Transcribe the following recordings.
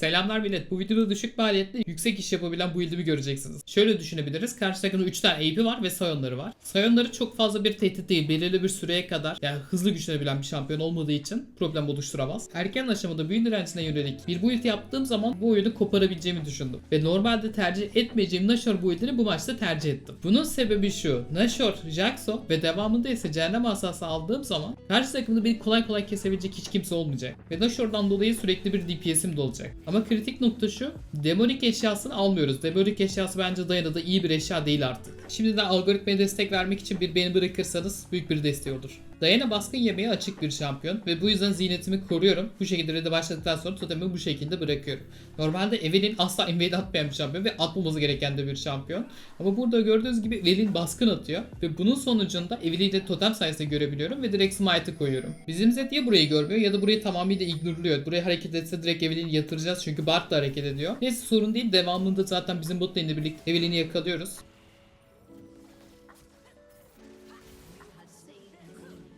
Selamlar millet. Bu videoda düşük maliyetli yüksek iş yapabilen bu build'imi göreceksiniz. Şöyle düşünebiliriz. Karşı takımda 3 tane AP var ve Sion'ları var. Sion'ları çok fazla bir tehdit değil. Belirli bir süreye kadar yani hızlı güçlenebilen bir şampiyon olmadığı için problem oluşturamaz. Erken aşamada büyü direncine yönelik bir build yaptığım zaman bu oyunu koparabileceğimi düşündüm. Ve normalde tercih etmeyeceğim Nashor build'ini bu maçta tercih ettim. Bunun sebebi şu. Nashor, Jaxo ve devamında ise Cehennem Asası aldığım zaman karşı takımda beni kolay kolay kesebilecek hiç kimse olmayacak. Ve Nashor'dan dolayı sürekli bir DPS'im de olacak. Ama kritik nokta şu. Demonik eşyasını almıyoruz. Demonik eşyası bence dayanıda iyi bir eşya değil artık. Şimdiden algoritmaya destek vermek için bir beni bırakırsanız büyük bir desteği olur. Dayana baskın yemeye açık bir şampiyon ve bu yüzden ziynetimi koruyorum. Bu şekilde red'e başladıktan sonra totemimi bu şekilde bırakıyorum. Normalde Evelyn asla invade atmayan bir şampiyon ve atmaması gereken de bir şampiyon. Ama burada gördüğünüz gibi Evelyn baskın atıyor ve bunun sonucunda Evelyn'i de totem sayesinde görebiliyorum ve direkt smite'ı koyuyorum. Bizim Zed ya burayı görmüyor ya da burayı tamamıyla ignorluyor. Buraya hareket etse direkt Evelyn'i yatıracağız çünkü Bart da hareket ediyor. Neyse sorun değil devamında zaten bizim bot lane'le birlikte Evelyn'i yakalıyoruz.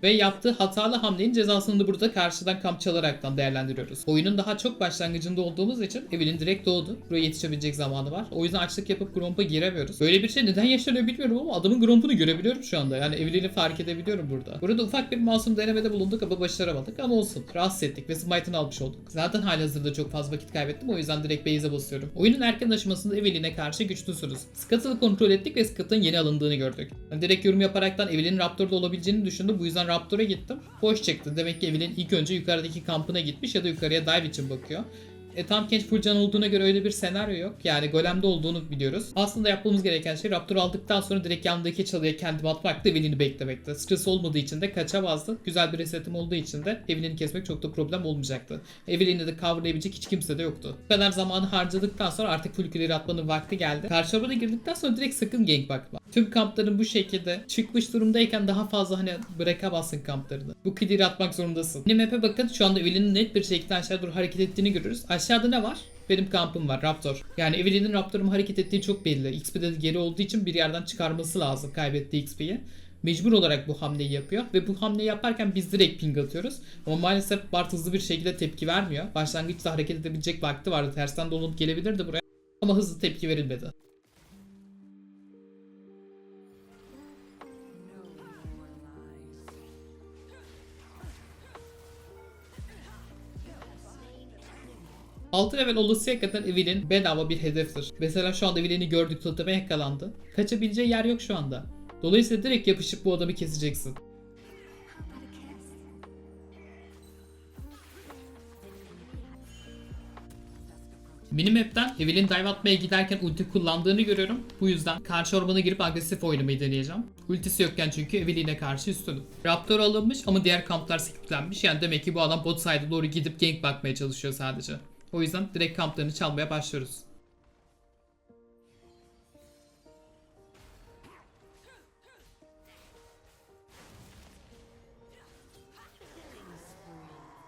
Ve yaptığı hatalı hamlenin cezasını da burada karşıdan kamp çalaraktan değerlendiriyoruz. Oyunun daha çok başlangıcında olduğumuz için Evelyn direkt doğdu. Buraya yetişebilecek zamanı var. O yüzden açlık yapıp Gromp'a giremiyoruz. Böyle bir şey neden yaşanıyor bilmiyorum ama adamın Gromp'unu görebiliyorum şu anda. Yani Evelyn'i fark edebiliyorum burada. Burada ufak bir masum denemede bulunduk ama başaramadık ama olsun. Rahatsız ettik ve Smite'ını almış olduk. Zaten halihazırda çok fazla vakit kaybettim o yüzden direkt base'e basıyorum. Oyunun erken aşamasında Evelyn'e karşı güçlüsünüz. Scuttle'ı kontrol ettik ve Scuttle'ın yeni alındığını gördük. Yani direkt yorum yaparaktan Evelyn'in Raptor'da olabileceğini düşündüm. Bu yüzden Raptor'a gittim. Boş çıktı. Demek ki Evelyn ilk önce yukarıdaki kampına gitmiş ya da yukarıya dive için bakıyor. E, tam genç full can olduğuna göre öyle bir senaryo yok. Yani golemde olduğunu biliyoruz. Aslında yapmamız gereken şey Raptor aldıktan sonra direkt yanındaki çalıya kendimi atmak da Evelyn'i beklemekti. Stres olmadığı için de kaçamazdı. Güzel bir resetim olduğu için de Evelyn'i kesmek çok da problem olmayacaktı. Evelyn'i de coverlayabilecek hiç kimse de yoktu. Bu kadar zamanı harcadıktan sonra artık full clear atmanın vakti geldi. Karşı ormana girdikten sonra direkt sakın gank bakma. Tüm kampların bu şekilde çıkmış durumdayken daha fazla hani bırakamazsın kamplarını. Bu clear atmak zorundasın. Yine map'e bakın şu anda Evelyn'in net bir şekilde aşağı doğru hareket ettiğini görürüz. Aşağıda ne var? Benim kampım var Raptor. Yani Evelyn'in Raptor'um hareket ettiği çok belli. XP'de geri olduğu için bir yerden çıkarması lazım kaybettiği XP'yi. Mecbur olarak bu hamleyi yapıyor ve bu hamleyi yaparken biz direkt ping atıyoruz. Ama maalesef Bart hızlı bir şekilde tepki vermiyor. Başlangıçta hareket edebilecek vakti vardı. Tersten dolanıp gelebilirdi buraya. Ama hızlı tepki verilmedi. Altı level olasıya kadar Evelyn bedava bir hedeftir. Mesela şu anda Evelyn'i gördük toteme yakalandı. Kaçabileceği yer yok şu anda. Dolayısıyla direkt yapışıp bu adamı keseceksin. Minimap'ten Evelyn dive atmaya giderken ulti kullandığını görüyorum. Bu yüzden karşı ormana girip agresif oynamayı deneyeceğim. Ultisi yokken çünkü Evelyn'e karşı üstünüm. Raptor alınmış ama diğer kamplar skiplenmiş. Yani demek ki bu adam bot side'a doğru gidip gank bakmaya çalışıyor sadece. O yüzden direkt kamplarını çalmaya başlıyoruz.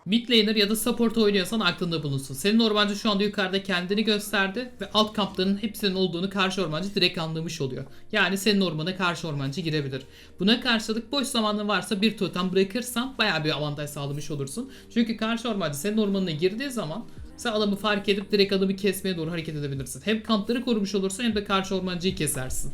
Mid ya da support oynuyorsan aklında bulunsun. Senin ormancı şu anda yukarıda kendini gösterdi ve alt kampların hepsinin olduğunu karşı ormancı direkt anlamış oluyor. Yani senin ormana karşı ormancı girebilir. Buna karşılık boş zamanın varsa bir totem bırakırsan bayağı bir avantaj sağlamış olursun. Çünkü karşı ormancı senin ormanına girdiği zaman sen adamı fark edip direkt adamı kesmeye doğru hareket edebilirsin. Hem kampları korumuş olursun hem de karşı ormancıyı kesersin.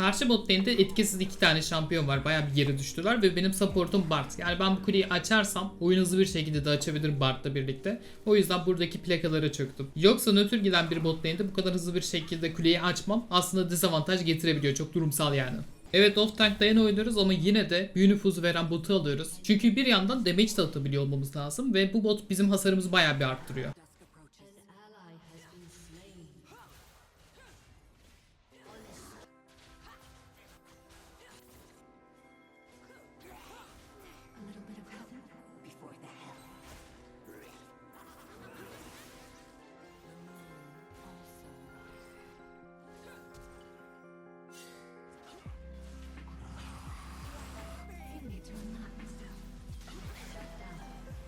Karşı bot lane'de etkisiz iki tane şampiyon var. Bayağı bir geri düştüler ve benim supportum Bart. Yani ben bu kuleyi açarsam oyun hızlı bir şekilde de açabilir Bart'la birlikte. O yüzden buradaki plakalara çöktüm. Yoksa nötr giden bir bot lane'de bu kadar hızlı bir şekilde kuleyi açmam aslında dezavantaj getirebiliyor. Çok durumsal yani. Evet off tank dayan oynuyoruz ama yine de büyü nüfuzu veren botu alıyoruz. Çünkü bir yandan damage de atabiliyor olmamız lazım ve bu bot bizim hasarımızı bayağı bir arttırıyor.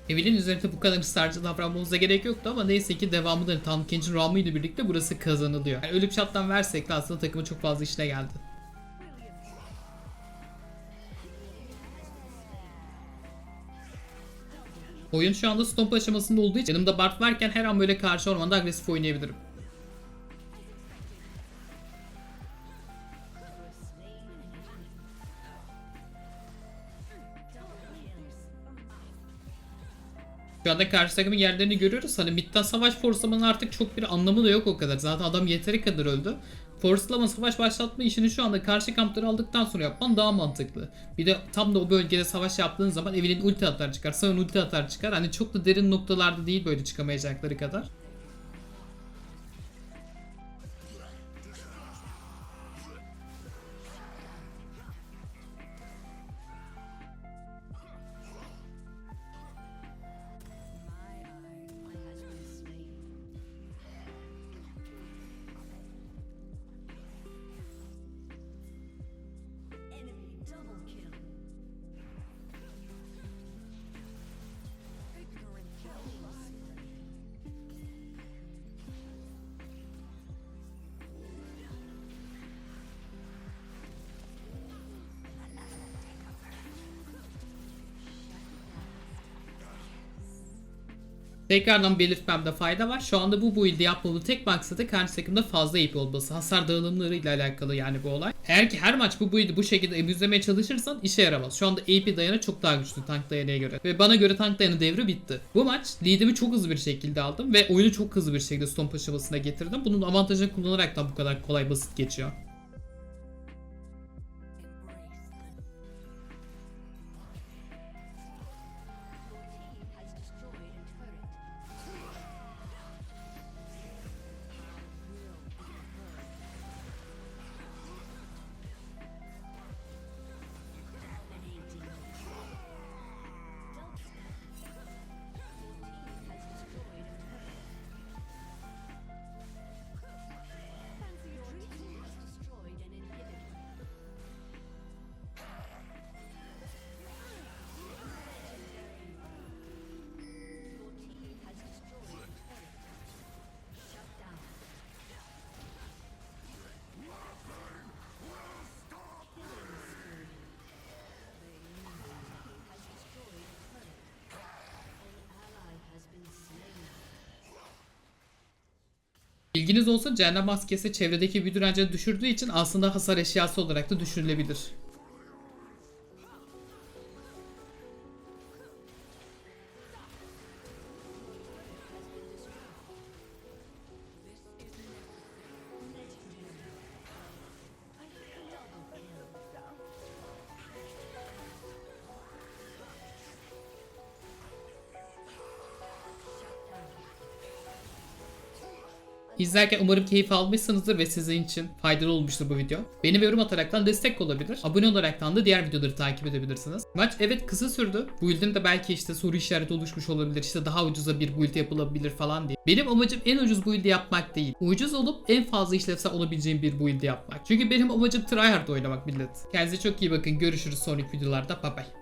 Evelyn üzerinde bu kadar ısrarcı davranmamıza gerek yoktu ama neyse ki devamında Tan Kench'in Ramu ile birlikte burası kazanılıyor. Yani ölüp şattan versek de aslında takımın çok fazla işine geldi. Oyun şu anda stomp aşamasında olduğu için yanımda Bart varken her an böyle karşı ormanda agresif oynayabilirim. Şu anda karşı takımın yerlerini görüyoruz. Hani midden savaş forslamanın artık çok bir anlamı da yok o kadar. Zaten adam yeteri kadar öldü. Forslama savaş başlatma işini şu anda karşı kampları aldıktan sonra yapman daha mantıklı. Bir de tam da o bölgede savaş yaptığın zaman Evelyn ulti atar çıkar. Sağın ulti atar çıkar. Hani çok da derin noktalarda değil böyle çıkamayacakları kadar. Tekrardan belirtmemde fayda var. Şu anda bu build'i yapmamın tek maksadı karşı takımda fazla AP olması. Hasar dağılımlarıyla alakalı yani bu olay. Eğer ki her maç bu build'i bu şekilde emüzlemeye çalışırsan işe yaramaz. Şu anda AP dayanı çok daha güçlü tank dayanıya göre. Ve bana göre tank dayanı devri bitti. Bu maç lead'imi çok hızlı bir şekilde aldım ve oyunu çok hızlı bir şekilde stomp aşamasına getirdim. Bunun avantajını kullanaraktan bu kadar kolay basit geçiyor. Bilginiz olsun cehennem maskesi çevredeki bir direncini düşürdüğü için aslında hasar eşyası olarak da düşürülebilir. İzlerken umarım keyif almışsınızdır ve sizin için faydalı olmuştur bu video. Beni ve yorum ataraktan destek olabilir. Abone olaraktan da diğer videoları takip edebilirsiniz. Maç evet kısa sürdü. Build'im de belki işte soru işareti oluşmuş olabilir. İşte daha ucuza bir build yapılabilir falan diye. Benim amacım en ucuz build yapmak değil. Ucuz olup en fazla işlevsel olabileceğim bir build yapmak. Çünkü benim amacım tryhard oynamak millet. Kendinize çok iyi bakın. Görüşürüz sonraki videolarda. Bye bye.